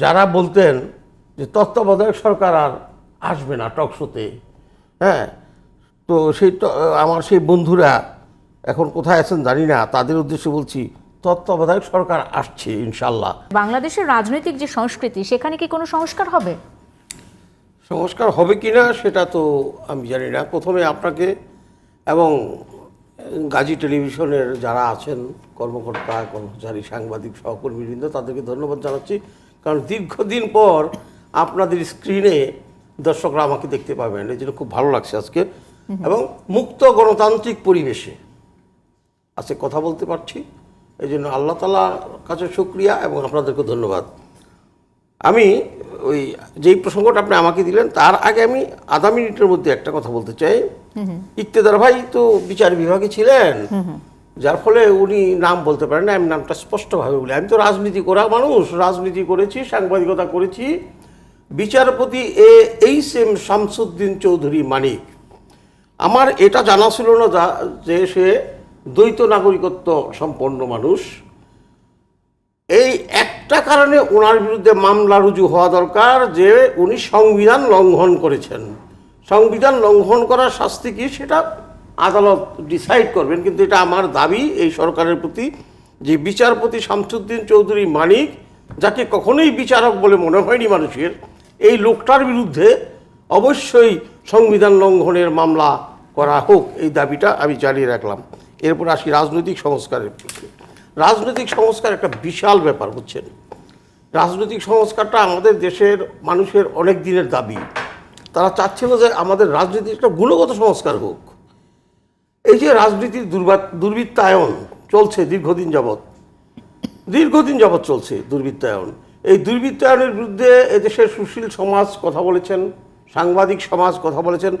যারা বলতেন যে তত্ত্বাবধায়ক সরকার আর আসবে না টকশোতে হ্যাঁ তো সেই আমার সেই বন্ধুরা এখন কোথায় আছেন জানি না তাদের উদ্দেশ্যে বলছি তত্ত্বাবধায়ক সরকার আসছে ইনশাল্লাহ বাংলাদেশের রাজনৈতিক যে সংস্কৃতি সেখানে কি কোনো সংস্কার হবে? সংস্কার হবে কি না সেটা তো আমি জানি না। প্রথমে আপনাকে এবং গাজী টেলিভিশনের যারা আছেন কর্মকর্তা কর্মচারী সাংবাদিক সহকর্মীবৃন্দ তাদেরকে ধন্যবাদ জানাচ্ছি। কারণ দীর্ঘদিন পর আপনাদের স্ক্রিনে দর্শকরা আমাকে দেখতে পাবেন। এই জন্য খুব ভালো লাগছে আজকে। এবং মুক্ত গণতান্ত্রিক পরিবেশে আজকে কথা বলতে পারছি। এই জন্য আল্লাহ তালার কাছে শুক্রিয়া এবং আপনাদেরকে ধন্যবাদ। আমি ওই যেই প্রসঙ্গটা আপনি আমাকে দিলেন তার আগে আমি আধা মিনিটের মধ্যে একটা কথা বলতে চাই। ইকতেদার ভাই তো বিচার বিভাগে ছিলেন। যার ফলে উনি নাম বলতে পারেন না, আমি নামটা স্পষ্টভাবে বলি। আমি তো রাজনীতি করা মানুষ, রাজনীতি করেছি, সাংবাদিকতা করেছি। বিচারপতি A H M Shamsuddin Chowdhury Manik. আমার এটা জানা ছিল না যা- সে দ্বৈত নাগরিকত্ব সম্পন্ন মানুষ। এই একটা কারণে ওনার বিরুদ্ধে মামলা রুজু হওয়া দরকার যে উনি সংবিধান লঙ্ঘন করেছেন। সংবিধান লঙ্ঘন করার শাস্তি কি সেটা আদালত ডিসাইড করবেন, কিন্তু এটা আমার দাবি, এই সরকারের প্রতি যে বিচারপতি শামসুদ্দিন চৌধুরী মানিক, যাকে কখনোই বিচারক বলে মনে হয়নি মানুষের, এই লোকটার বিরুদ্ধে অবশ্যই সংবিধান লঙ্ঘনের মামলা করা হোক, এই দাবিটা আমি জানিয়ে রাখলাম। এরপর আসি রাজনৈতিক সংস্কারের রাজনৈতিক সংস্কার একটা বিশাল ব্যাপার, বুঝছেন? রাজনৈতিক সংস্কারটা আমাদের দেশের মানুষের অনেক দিনের দাবি। তারা চাচ্ছিল যে আমাদের রাজনীতির একটা গুণগত সংস্কার হোক। যে রাজনীতির দুর্বা দুর্বৃত্তায়ন চলছে দীর্ঘদিন যাবৎ দীর্ঘদিন যাবৎ চলছে দুর্বৃত্তায়ন। এই দুর্বৃত্তায়নের বিরুদ্ধে এদেশের সুশীল সমাজ কথা বলেছেন, সাংবাদিক সমাজ কথা বলেছেন,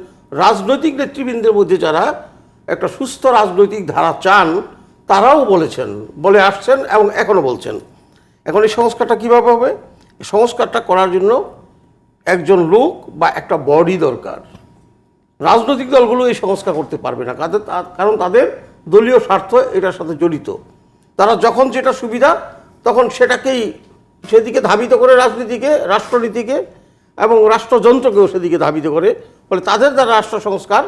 রাজনৈতিক নেতৃবৃন্দের মধ্যে যারা একটা সুস্থ রাজনৈতিক ধারা চান, তারাও বলেছেন, বলে আসছেন এবং এখনও বলছেন। এখন এই সংস্কারটা কীভাবে হবে? সংস্কারটা করার জন্য একজন লোক বা একটা বডি দরকার। রাজনৈতিক দলগুলো এই সংস্কার করতে পারবে না। কাদের কারণ তাদের দলীয় স্বার্থ এটার সাথে জড়িত। তারা যখন যেটা সুবিধা, তখন সেটাকেই সেদিকে ধাবিত করে রাজনীতিকে, রাষ্ট্রনীতিকে এবং রাষ্ট্রযন্ত্রকেও সেদিকে ধাবিত করে। ফলে তাদের দ্বারা রাষ্ট্র সংস্কার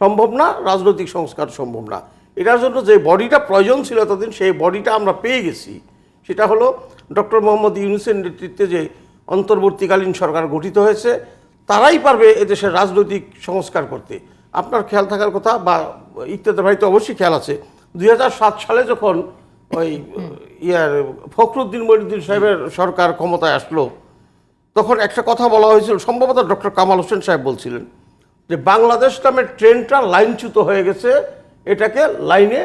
সম্ভব না, রাজনৈতিক সংস্কার সম্ভব না। এটার জন্য যে বডিটা প্রয়োজন ছিল এতদিন, সেই বডিটা আমরা পেয়ে গেছি। সেটা হলো ডক্টর মোহাম্মদ ইউনুসের নেতৃত্বে যে অন্তর্বর্তীকালীন সরকার গঠিত হয়েছে তারাই পারবে এদেশের রাজনৈতিক সংস্কার করতে। আপনার খেয়াল থাকার কথা বা ইত্যাদি ভাই তো অবশ্যই খেয়াল আছে। দুই হাজার সাত সালে যখন ওই ইয়ার ফখরুদ্দিন মহিউদ্দিন সাহেবের সরকার ক্ষমতায় আসলো তখন একটা কথা বলা হয়েছিল সম্ভবত ডক্টর কামাল হোসেন সাহেব বলছিলেন যে বাংলাদেশ নামের ট্রেনটা লাইনচ্যুত হয়ে গেছে এটাকে লাইনে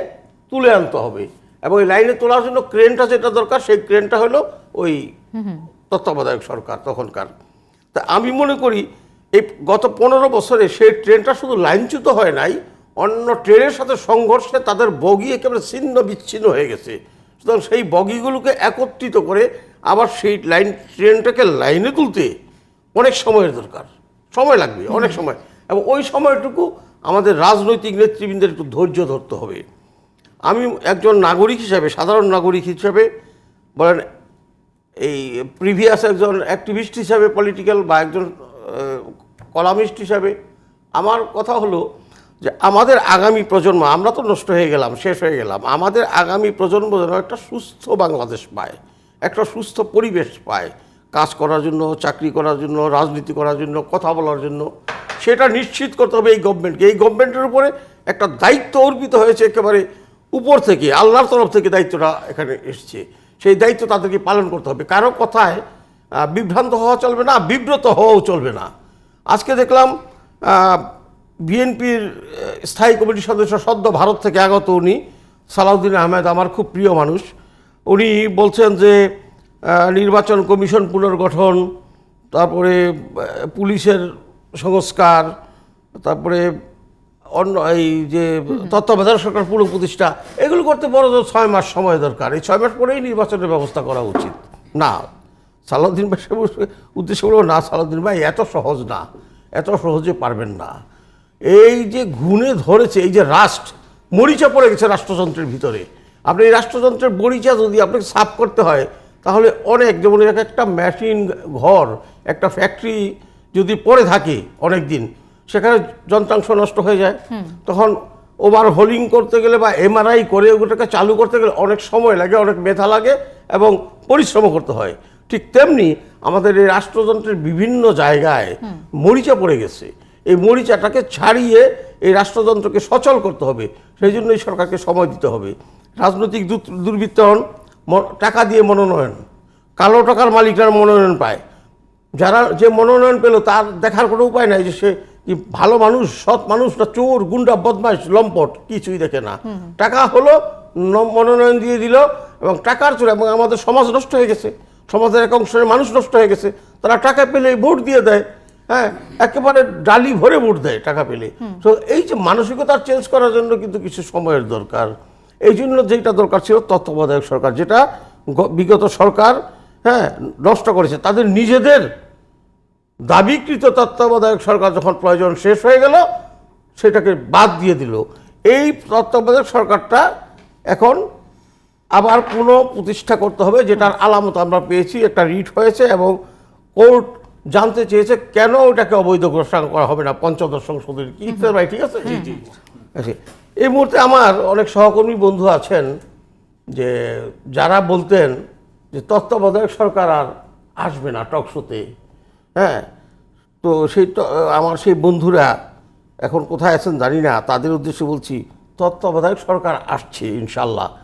তুলে আনতে হবে। এবং এই লাইনে তোলার জন্য ক্রেনটা যেটা দরকার সেই ক্রেনটা হলো ওই তত্ত্বাবধায়ক সরকার তখনকার। তা আমি মনে করি এই গত পনেরো বছরে সেই ট্রেনটা শুধু লাইনচ্যুত হয় নাই অন্য ট্রেনের সাথে সংঘর্ষে তাদের বগি একেবারে ছিন্ন বিচ্ছিন্ন হয়ে গেছে। সুতরাং সেই বগিগুলোকে একত্রিত করে আবার সেই লাইন ট্রেনটাকে লাইনে তুলতে অনেক সময়ের দরকার। সময় লাগবে অনেক সময়। এবং ওই সময়টুকু আমাদের রাজনৈতিক নেতৃবৃন্দের একটু ধৈর্য ধরতে হবে। আমি একজন নাগরিক হিসাবে সাধারণ নাগরিক হিসাবে বলেন এই প্রিভিয়াস একজন অ্যাক্টিভিস্ট হিসাবে পলিটিক্যাল বা একজন কলামিস্ট হিসাবে, আমার কথা হলো যে আমাদের আগামী প্রজন্ম, আমরা তো নষ্ট হয়ে গেলাম, শেষ হয়ে গেলাম, আমাদের আগামী প্রজন্ম যেন একটা সুস্থ বাংলাদেশ পায়, একটা সুস্থ পরিবেশ পায়, কাজ করার জন্য, চাকরি করার জন্য, রাজনীতি করার জন্য, কথা বলার জন্য, সেটা নিশ্চিত করতে হবে এই গভর্নমেন্টকে এই গভর্নমেন্টের উপরে একটা দায়িত্ব অর্পিত হয়েছে একেবারে উপর থেকে, আল্লাহর তরফ থেকে দায়িত্বটা এখানে এসছে। সেই দায়িত্ব তাদেরকে পালন করতে হবে। কারও কথায় বিভ্রান্ত হওয়া চলবে না, বিব্রত হওয়াও চলবে না। আজকে দেখলাম বিএনপির স্থায়ী কমিটির সদস্য সদ্য ভারত থেকে আগত উনি, সালাউদ্দিন আহমেদ, আমার খুব প্রিয় মানুষ। উনি বলছেন যে নির্বাচন কমিশন পুনর্গঠন, তারপরে পুলিশের সংস্কার, তারপরে অন্য এই যে তত্ত্বাবধায়ক সরকার পুরো প্রতিষ্ঠা, এগুলো করতে বড় ছয় মাস সময় দরকার। এই ছয় মাস পরেই নির্বাচনের ব্যবস্থা করা উচিত। না, সালাউদ্দিন ভাই উদ্দেশ্য বলব না, সালাউদ্দিন ভাই, এত সহজ না। এত সহজে পারবেন না। এই যে ঘুণে ধরেছে, এই যে রাষ্ট্র, মরিচা পড়ে গেছে রাষ্ট্রযন্ত্রের ভিতরে। আপনি এই রাষ্ট্রযন্ত্রের মরিচা যদি আপনাকে সাফ করতে হয়, তাহলে অনেক, যেমন এক একটা মেশিন ঘর, একটা ফ্যাক্টরি যদি পড়ে থাকে অনেক দিন সেখানে যন্ত্রাংশ নষ্ট হয়ে যায়। তখন ওভার হোলিং করতে গেলে বা এমআরআই করে ওটাকে চালু করতে গেলে অনেক সময় লাগে অনেক মেধা লাগে এবং পরিশ্রম করতে হয়। ঠিক তেমনি আমাদের এই রাষ্ট্রযন্ত্রের বিভিন্ন জায়গায় মরিচা পড়ে গেছে। এই মরিচাটাকে ছাড়িয়ে এই রাষ্ট্রযন্ত্রকে সচল করতে হবে। সেই জন্যই সরকারকে সময় দিতে হবে। রাজনৈতিক দু- দুর্বৃত্তায়ন ম- টাকা দিয়ে মনোনয়ন কালো টাকার মালিকরা মনোনয়ন পায়। যারা যে মনোনয়ন পেল তার দেখার কোনো উপায় নাই যে সে কি ভালো মানুষ, সৎ মানুষ না চোর, গুন্ডা, বদমাইশ, লম্পট, কিছুই দেখে না। টাকা হলো মনোনয়ন দিয়ে দিল এবং টাকার চোর এবং আমাদের সমাজ নষ্ট হয়ে গেছে। সমাজের এক অংশের মানুষ নষ্ট হয়ে গেছে। তারা টাকা পেলে ভোট দিয়ে দেয় হ্যাঁ? একেবারে ডালি ভরে ভোট দেয় টাকা পেলে তো এই যে মানসিকতা চেঞ্জ করার জন্য কিন্তু কিছু সময়ের দরকার। এই জন্য যেটা দরকার ছিল তত্ত্বাবধায়ক সরকার, যেটা বিগত সরকার হ্যাঁ নষ্ট করেছে। তাদের নিজেদের দাবিকৃত তত্ত্বাবধায়ক সরকার যখন প্রয়োজন শেষ হয়ে গেল সেটাকে বাদ দিয়ে দিল। এই তত্ত্বাবধায়ক সরকারটা এখন আবার পুনঃ প্রতিষ্ঠা করতে হবে যেটার আলামত আমরা পেয়েছি একটা রিট হয়েছে এবং কোর্ট জানতে চেয়েছে কেন ওটাকে অবৈধ ঘোষণা করা হবে না। পঞ্চদশ সংসদের কি? ভাই ঠিক আছে? জি আচ্ছা এই মুহূর্তে আমার অনেক সহকর্মী বন্ধু আছেন যে যারা বলতেন যে তত্ত্বাবধায়ক সরকার আর আসবে না টকশোতে হ্যাঁ তো সেই আমার সেই বন্ধুরা এখন কোথায় আছেন জানি না, তাদের উদ্দেশ্যে বলছি, তত্ত্বাবধায়ক সরকার আসছে ইনশাল্লাহ।